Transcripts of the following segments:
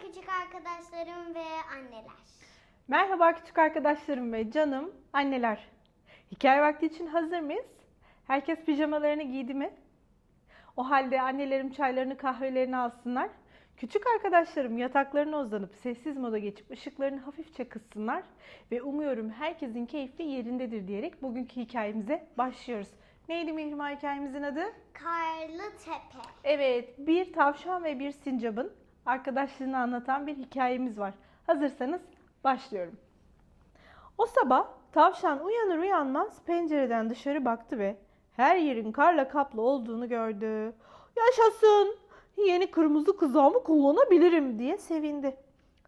küçük arkadaşlarım ve anneler. Merhaba küçük arkadaşlarım ve canım anneler. Hikaye vakti için hazır mıyız? Herkes pijamalarını giydi mi? O halde annelerim çaylarını kahvelerini alsınlar. Küçük arkadaşlarım yataklarına uzanıp sessiz moda geçip ışıklarını hafifçe kıssınlar. Ve umuyorum herkesin keyfi yerindedir diyerek bugünkü hikayemize başlıyoruz. Neydi Mihrimah hikayemizin adı? Karlı Tepe. Evet, bir tavşan ve bir sincapın arkadaşlığını anlatan bir hikayemiz var. Hazırsanız başlıyorum. O sabah tavşan uyanır uyanmaz pencereden dışarı baktı ve her yerin karla kaplı olduğunu gördü. Yaşasın! Yeni kırmızı kızağımı kullanabilirim diye sevindi.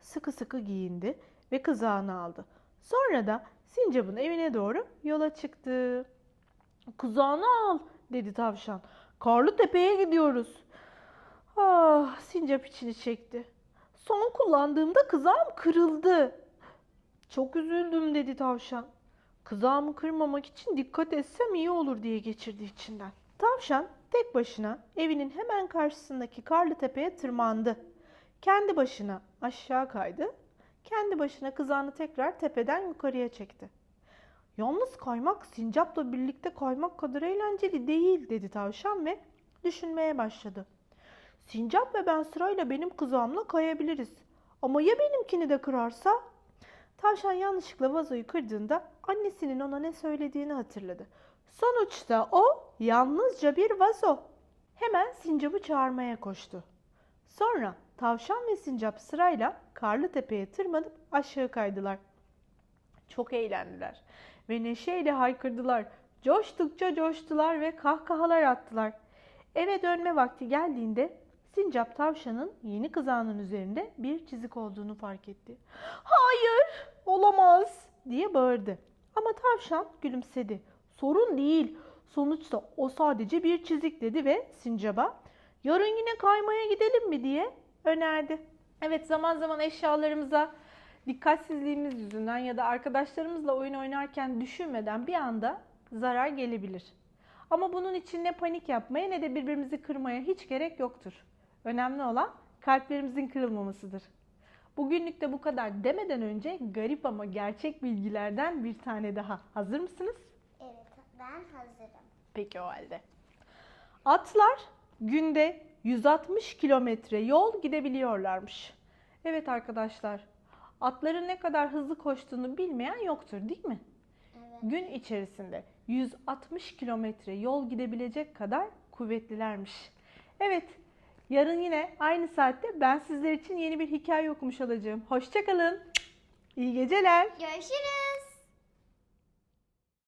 Sıkı sıkı giyindi ve kızağını aldı. Sonra da sincapın evine doğru yola çıktı. Kuzağını al dedi tavşan. Karlı tepeye gidiyoruz. Sincap içini çekti. Son kullandığımda kızağım kırıldı. Çok üzüldüm dedi tavşan. Kızağımı kırmamak için dikkat etsem iyi olur diye geçirdi içinden. Tavşan tek başına evinin hemen karşısındaki karlı tepeye tırmandı. Kendi başına aşağı kaydı. Kendi başına kızağını tekrar tepeden yukarıya çekti. Yalnız kaymak sincapla birlikte kaymak kadar eğlenceli değil dedi tavşan ve düşünmeye başladı. Sincap ve ben sırayla benim kızağımla kayabiliriz. Ama ya benimkini de kırarsa? Tavşan yanlışlıkla vazoyu kırdığında annesinin ona ne söylediğini hatırladı. Sonuçta o yalnızca bir vazo. Hemen sincapı çağırmaya koştu. Sonra tavşan ve sincap sırayla karlı tepeye tırmanıp aşağı kaydılar. Çok eğlendiler ve neşeyle haykırdılar. Coştukça coştular ve kahkahalar attılar. Eve dönme vakti geldiğinde Sincap tavşanın yeni kızağının üzerinde bir çizik olduğunu fark etti. Hayır, olamaz diye bağırdı. Ama tavşan gülümsedi. Sorun değil. Sonuçta o sadece bir çizik dedi ve sincaba yarın yine kaymaya gidelim mi diye önerdi. Evet zaman zaman eşyalarımıza dikkatsizliğimiz yüzünden ya da arkadaşlarımızla oyun oynarken düşünmeden bir anda zarar gelebilir. Ama bunun için ne panik yapmaya ne de birbirimizi kırmaya hiç gerek yoktur. Önemli olan kalplerimizin kırılmamasıdır. Bugünlük de bu kadar demeden önce garip ama gerçek bilgilerden bir tane daha. Hazır mısınız? Evet ben hazırım. Peki o halde. Atlar günde 160 kilometre yol gidebiliyorlarmış. Evet arkadaşlar, atların ne kadar hızlı koştuğunu bilmeyen yoktur değil mi? Evet. Gün içerisinde 160 kilometre yol gidebilecek kadar kuvvetlilermiş. Evet, yarın yine aynı saatte ben sizler için yeni bir hikaye okumuş olacağım. Hoşçakalın. İyi geceler. Görüşürüz.